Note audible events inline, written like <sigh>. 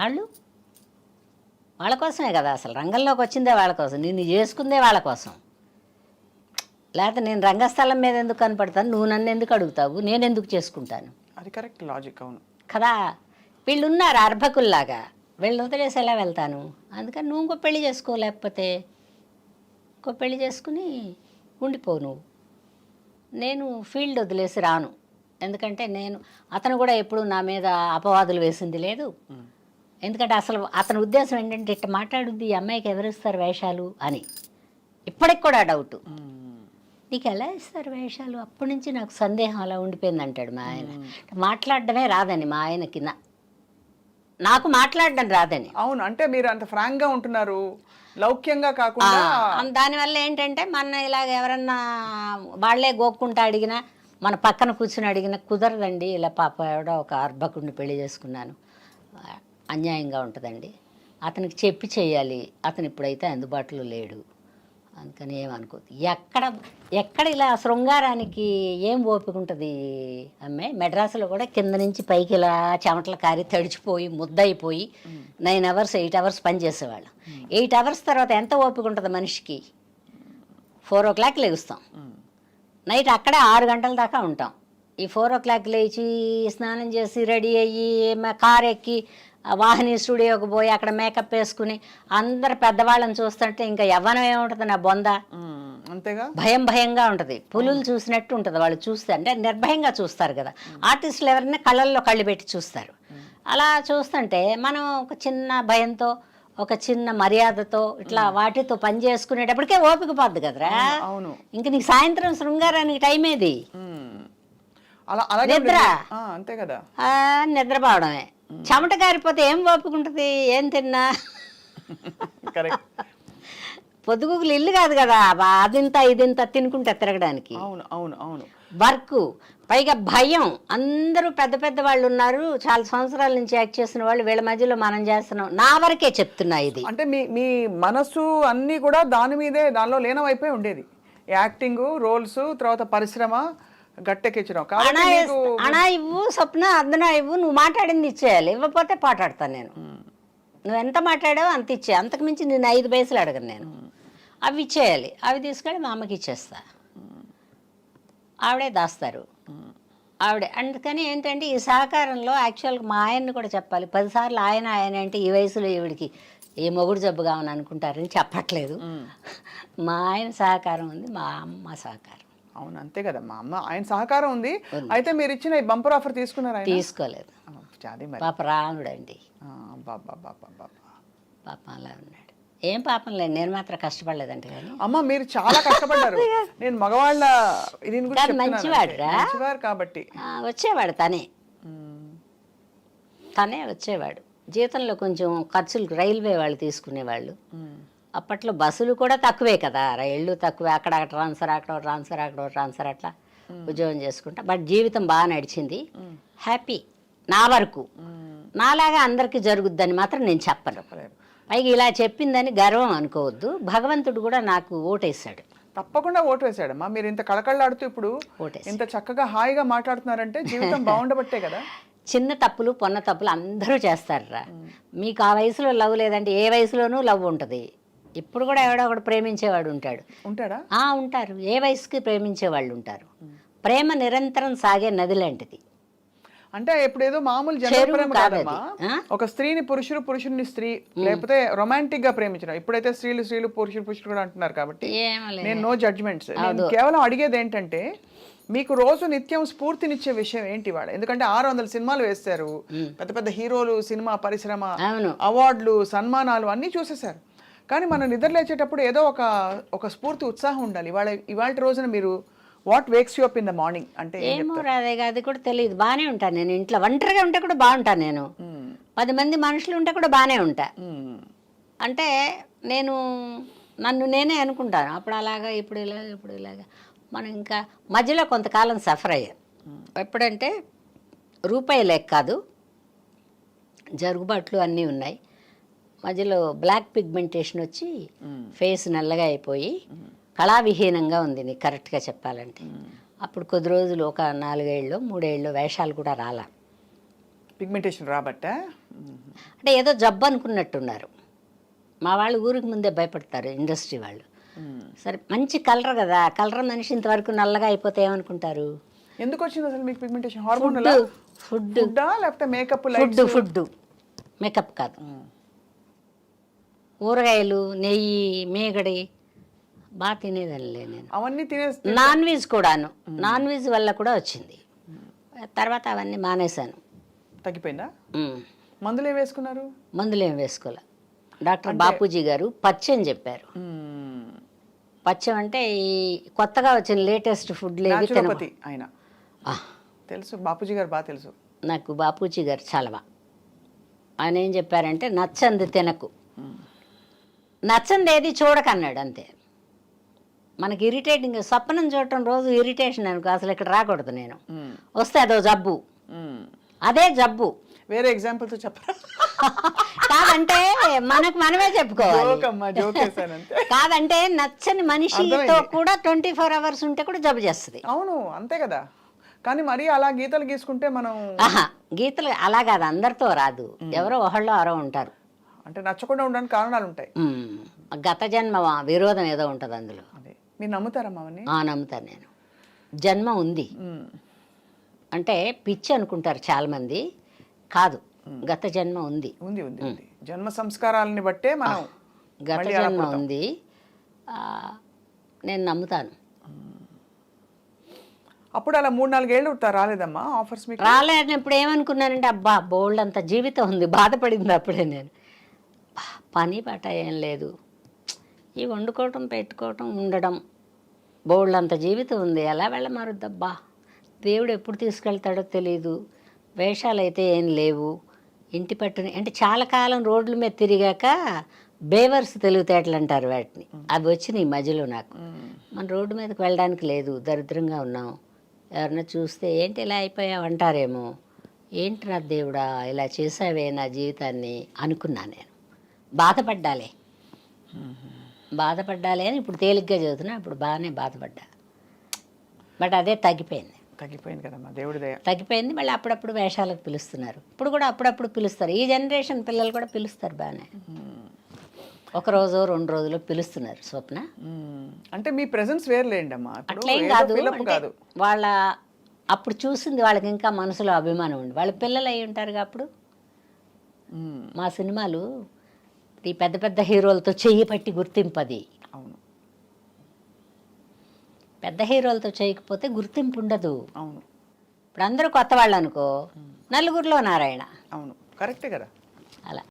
వాళ్ళు? వాళ్ళ కోసమే కదా అసలు. రంగంలోకి వచ్చిందే వాళ్ళ కోసం. నిన్ను చేసుకుందే వాళ్ళ కోసం. లేకపోతే నేను రంగస్థలం మీద ఎందుకు కనపడతాను? నువ్వు నన్ను ఎందుకు అడుగుతావు? నేను ఎందుకు చేసుకుంటాను? అది కరెక్ట్ లాజిక్ అవును. కదా? వీళ్ళు ఉన్నారు అర్భకుల్లాగా. వీళ్ళు వదిలేసి ఎలా వెళ్తాను? అందుకని నువ్వు ఇంకో పెళ్ళి చేసుకో లేకపోతే ఇంకో పెళ్ళి చేసుకుని ఉండిపో నువ్వు. నేను ఫీల్డ్ వదిలేసి రాను. ఎందుకంటే నేను అతను కూడా ఎప్పుడు నా మీద అపవాదులు వేసింది లేదు. ఎందుకంటే అసలు అతని ఉద్దేశం ఏంటంటే ఇట్ట మాట్లాడుద్ది ఈ అమ్మాయికి ఎవరిస్తారు వేషాలు? అని. ఇప్పటికి కూడా డౌట్. నీకు ఎలా ఇస్తారు వేషాలు? అప్పటి నుంచి నాకు సందేహం అలా ఉండిపోయింది అంటాడు మా ఆయన. మాట్లాడడమే రాదని మా ఆయనకి నా నాకు మాట్లాడడం రాదని. అవును అంటే మీరు అంత ఫ్రాంక్గా ఉంటున్నారు. లౌక్యంగా కాకుండా దానివల్ల ఏంటంటే మన ఇలాగ ఎవరన్నా వాళ్ళే గోక్కుంటా అడిగినా మన పక్కన కూర్చుని అడిగినా కుదరదండి. ఇలా పాప ఎవడో ఒక అర్భకుడిని పెళ్ళి చేసుకున్నాను. అన్యాయంగా ఉంటుందండి. అతనికి చెప్పి చేయాలి. అతను ఇప్పుడైతే అందుబాటులో లేడు. అందుకని ఏమనుకోదు ఎక్కడ ఎక్కడ ఇలా శృంగారానికి ఏం ఓపిక ఉంటుంది? అమ్మే మెడ్రాసులో కూడా కింద నుంచి పైకి ఇలా చెమటలు కారి తడిచిపోయి ముద్దయిపోయి నైన్ అవర్స్ ఎయిట్ అవర్స్ పనిచేసేవాళ్ళం ఎయిట్ అవర్స్ తర్వాత ఎంత ఓపిక ఉంటుంది మనిషికి? ఫోర్ ఓ క్లాక్ లెగుస్తాం. నైట్ అక్కడే ఆరు గంటల దాకా ఉంటాం. ఈ ఫోర్ ఓ క్లాక్ లేచి స్నానం చేసి రెడీ అయ్యి కార్ ఎక్కి వాహిని స్టూడియోకి పోయి అక్కడ మేకప్ వేసుకుని అందరు పెద్దవాళ్ళని చూస్తుంటే ఇంకా యవ్వనం ఏముంటుంది నా బొంద. అంతేగా? భయం భయంగా ఉంటుంది. పులులు చూసినట్టు ఉంటుంది వాళ్ళు చూస్తే. అంటే నిర్భయంగా చూస్తారు కదా. ఆర్టిస్టులు ఎవరైనా కళ్ళల్లో కళ్ళు పెట్టి చూస్తారు. అలా చూస్తుంటే మనం ఒక చిన్న భయంతో ఒక చిన్న మర్యాదతో ఇట్లా వాటితో పని చేసుకునేటప్పటికే ఓపిక పోద్ది కదరా? అవును ఇంక నీకు సాయంత్రం శృంగారానికి టైం ఏది? నిద్ర. అంతే కదా. ఆ, నిద్రపోవడమే చెమట కారిపోతే ఏం ఓపిక ఉంటుంది ఏం తిన్నా? కరెక్ట్. పొద్దుగుకులు ఇల్లు కాదు కదా అదింత ఇదింత తినుకుంటా తిరగడానికి. అవును అవును అవును. వర్క్ పైగా భయం. అందరూ పెద్ద పెద్ద వాళ్ళు ఉన్నారు. చాలా సంవత్సరాల నుంచి యాక్ట్ చేసిన వాళ్ళు వీళ్ళ మధ్యలో మనం చేస్తున్నాం. నా వరకే చెప్తున్నా ఇది. అంటే మీ మీ మనసు అన్నీ కూడా దాని మీదే దానిలో లీనమైపోయి ఉండేది. యాక్టింగ్ రోల్స్ తర్వాత పరిశ్రమ గట్టెక్కించడం కాబట్టి అనా అనా ఇవ్వు స్వప్న అద్దనా ఇవ్వు నువ్వు మాట్లాడింది ఇచ్చేయాలి. ఇవ్వకపోతే పాటాడతాను నేను. నువ్వు ఎంత మాట్లాడావో అంత ఇచ్చే అంతకుమించి నేను ఐదు పైసలు అడగను నేను. అవి ఇచ్చేయాలి. అవి తీసుకెళ్ళి మా అమ్మకి ఇచ్చేస్తా. ఆవిడే దాస్తారు. ఆవిడే. అందుకని ఏంటంటే ఈ సహకారంలో యాక్చువల్గా మా ఆయన్ని కూడా చెప్పాలి. పదిసార్లు ఆయన ఆయన అంటే ఈ వయసులో ఈవిడికి ఏ మొగుడు జబ్బు కావని అనుకుంటారని చెప్పట్లేదు. మా ఆయన సహకారం ఉంది మా అమ్మ సహకారం. అవును అంతే కదా. మా అమ్మ ఆయన సహకారం ఉంది. అయితే మీరు ఇచ్చిన ఈ బంపర్ ఆఫర్ తీసుకున్నారు తీసుకోలేదు. ఆ, అది మరి. పాప రాముడండి. ఆ, బాబా బాబా బాబా పాపం అలా ఉన్నాడు. ఏం పాపం లేదు నేను మాత్రం కష్టపడలేదంట కానీ. అమ్మ మీరు చాలా కష్టపడ్డారు. <laughs> నేను మగవాళ్ళ. మంచివారు కాబట్టి. వచ్చేవాడు తనే. తనే వచ్చేవాడు. జీతంలో కొంచెం ఖర్చులు రైల్వే వాళ్ళు తీసుకునేవాళ్ళు. అప్పట్లో బస్సులు కూడా తక్కువే కదా. రైళ్ళు తక్కువే. అక్కడ ట్రాన్స్ఫర్ అక్కడ ట్రాన్స్ఫర్ అక్కడ ట్రాన్స్ఫర్ అట్లా ఉద్యోగం చేసుకుంటా. బట్ జీవితం బాగా నడిచింది. హ్యాపీ. నా వరకు. నాలాగా అందరికీ జరుగుద్దని మాత్రం నేను చెప్పను. పైగా ఇలా చెప్పిందని గర్వం అనుకోవద్దు. భగవంతుడు కూడా నాకు ఓటేశాడు. తప్పకుండా ఓటు వేసాడమ్మా మీరు ఇంత కళకళలాడుతూ ఇప్పుడు ఇంత చక్కగా హాయిగా మాట్లాడుతున్నారంటే జీవితం బాగుండబట్టే కదా. <laughs> చిన్న తప్పులు పొన్న తప్పులు అందరూ చేస్తారురా. మీకు ఆ వయసులో లవ్ లేదంటే ఏ వయసులోనూ లవ్ ఉంటుంది. ఇప్పుడు కూడా ఎవడో ఒకడు ప్రేమించేవాడు ఉంటాడు. ఉంటాడా? ఆ ఉంటారు. ఏ వయసుకి ప్రేమించే వాళ్ళు ఉంటారు. ప్రేమ నిరంతరం సాగే నది లాంటిది. అంటే ఇప్పుడు ఏదో మామూలు కాదమ్మా? ఒక స్త్రీని పురుషుడు పురుషుడిని స్త్రీ లేకపోతే రొమాంటిక్గా ప్రేమించడం. ఇప్పుడైతే స్త్రీలు స్త్రీలు పురుషుడు పురుషుడు కూడా అంటున్నారు కాబట్టి. నేను నో జడ్జ్మెంట్స్ కేవలం అడిగేది ఏంటంటే మీకు రోజు నిత్యం స్ఫూర్తినిచ్చే విషయం ఏంటి వాడు ఎందుకంటే ఆరు వందల సినిమాలు వేస్తారు పెద్ద పెద్ద హీరోలు సినిమా పరిశ్రమ అవార్డులు సన్మానాలు అన్నీ చూసేశారు. కానీ మనం నిద్ర లేచేటప్పుడు ఏదో ఒక ఒక స్ఫూర్తి ఉత్సాహం ఉండాలి. ఇవాళ ఇవాళ రోజున మీరు what wakes you up in the morning అంటే ఏమో రాదే అది కూడా తెలియదు బాగానే ఉంటాను నేను ఇంట్లో. ఒంటరిగా ఉంటే కూడా బాగుంటాను నేను. పది మంది మనుషులు ఉంటే కూడా బాగానే ఉంటా. అంటే నేను నన్ను నేనే అనుకుంటాను. అప్పుడు అలాగా ఇప్పుడు ఇలాగ ఇప్పుడు ఇలాగా. మనం ఇంకా మధ్యలో కొంతకాలం సఫర్ అయ్యాం. ఎప్పుడంటే రూపాయి లేక కాదు జరుగుబాట్లు అన్నీ ఉన్నాయి. మధ్యలో బ్లాక్ పిగ్మెంటేషన్ వచ్చి ఫేస్ నల్లగా అయిపోయి కళావిహీనంగా ఉంది నీకు కరెక్ట్గా చెప్పాలంటే. అప్పుడు కొద్ది రోజులు ఒక నాలుగేళ్ళు మూడేళ్ళు వేషాలు కూడా రాలా. పిగ్మెంటేషన్ రాబట్టా. అంటే ఏదో జబ్బు అనుకున్నట్టున్నారు. మా వాళ్ళు ఊరికి ముందే భయపడతారు ఇండస్ట్రీ వాళ్ళు. సరే మంచి కలర్ కదా కలర్ మనిషి ఇంతవరకు నల్లగా అయిపోతే ఏమనుకుంటారు? ఎందుకు వచ్చింది అసలు మీకు పిగ్మెంటేషన్ హార్మోన్ ఫుడ్ లేకపోతే మేకప్ ఫుడ్ ఫుడ్ మేకప్ కాదు. ఊరగాయలు నెయ్యి మేగడి బాగా తినేదానిలే నేను. అవన్నీ తినేస్తే నాన్ వెజ్ కూడాను. నాన్ వెజ్ వల్ల కూడా వచ్చింది. తర్వాత అవన్నీ మానేశాను. తగ్గిపోయిందా. మందులు ఏం వేసుకున్నారు? మందులు ఏం వేసుకోలే. డాక్టర్ బాపూజీ గారు పచ్చని చెప్పారు. పచ్చం అంటే ఈ కొత్తగా వచ్చిన లేటెస్ట్ తినము. న్యాచురోపతి ఆయన. తెలుసు. బాపూజీ గారు బాగా తెలుసు. నాకు బాపూజీ గారు చలవ ఆయన ఏం చెప్పారంటే నచ్చంది తినకు. నచ్చంది ఏది చూడకన్నాడు అంతే. మనకి ఇరిటేటింగ్ స్వప్నం చూడటం రోజు ఇరిటేషన్ అనుకో అసలు ఇక్కడ రాకూడదు నేను. వస్తే అదో జబ్బు. అదే జబ్బు. వేరే ఎగ్జాంపుల్తో చెప్పరా? కాదంటే మనకు మనమే చెప్పుకోవాలి. కాదంటే నచ్చని మనిషితో. కూడా ట్వంటీ ఫోర్ అవర్స్ ఉంటే కూడా జబ్బు చేస్తుంది. అవును అంతే కదా. కానీ మరీ అలా గీతలు గీసుకుంటే మనం గీతలు అలా కాదు అందరితో రాదు. ఎవరో ఒకళ్ళు అరో ఉంటారు. అంటే నచ్చకుండా ఉండడానికి కారణాలు ఉంటాయి. గత జన్మ విరోధం ఏదో ఉంటుంది అందులో. అదే. మీరు నమ్ముతారమ్మా నమ్ముతాను నేను. జన్మ ఉంది. అంటే పిచ్చి అనుకుంటారు చాలామంది. కాదు. గత జన్మ ఉంది. ఉంది ఉంది జన్మ సంస్కారాలని బట్టే మనం గత జన్మ. ఉంది. ఆ, నేను నమ్ముతాను. అప్పుడు అలా మూడు నాలుగేళ్ళు రాలేదమ్మా ఆఫర్స్ మీకు? రాలేనప్పుడు ఏమనుకున్నానంటే అబ్బా బోల్డ్ అంత జీవితం ఉంది. బాధపడింది అప్పుడే నేను. పని పాట ఏం లేదు. ఈ వండుకోవటం పెట్టుకోవటం ఉండడం. అంత జీవితం ఉంది. ఎలా వెళ్ళమారుద్దబ్బా? దేవుడు ఎప్పుడు తీసుకెళ్తాడో తెలియదు వేషాలు అయితే ఏం లేవు. ఇంటి పట్టుని అంటే చాలా కాలం రోడ్ల మీద తిరిగాక బేవర్స్ తెలివితేటలు అంటారు వాటిని. అవి వచ్చినాయి ఈ మధ్యలో నాకు. మన రోడ్డు మీదకి వెళ్ళడానికి లేదు. దరిద్రంగా ఉన్నాం. ఎవరన్నా చూస్తే ఏంటి ఇలా అయిపోయావు? అంటారేమో. ఏంటి నా దేవుడా ఇలా చేసావే నా జీవితాన్ని? అనుకున్నా నేను. బాధపడ్డాలే. బాధపడ్డాలే అని ఇప్పుడు తేలిగ్గా చదువుతున్నా ఇప్పుడు బాగానే బాధపడ్డా. బట్ అదే తగ్గిపోయింది. తగ్గిపోయింది కదమ్మా దేవుడి దయ. తగ్గిపోయింది మళ్ళీ అప్పుడప్పుడు వేషాలకు పిలుస్తున్నారు. ఇప్పుడు కూడా అప్పుడప్పుడు పిలుస్తారు. ఈ జనరేషన్ పిల్లలు కూడా పిలుస్తారు బాగానే. ఒక రోజు రెండు రోజులు పిలుస్తున్నారు స్వప్న. అంటే మీ ప్రెసెన్స్ వేరులేండి అమ్మా అట్లేం కాదు కాదు. వాళ్ళ అప్పుడు చూసింది వాళ్ళకి ఇంకా మనసులో అభిమానం ఉంది వాళ్ళ పిల్లలు అయి ఉంటారు అప్పుడు. మా సినిమాలు ఈ పెద్ద పెద్ద హీరోలతో చెయ్యి పట్టి గుర్తింపది. అవును. పెద్ద హీరోలతో చేయకపోతే గుర్తింపు ఉండదు. అవును. ఇప్పుడు అందరూ కొత్త వాళ్ళు అనుకో నలుగురిలో నారాయణ. అవును. కరెక్టే కదా. అలా.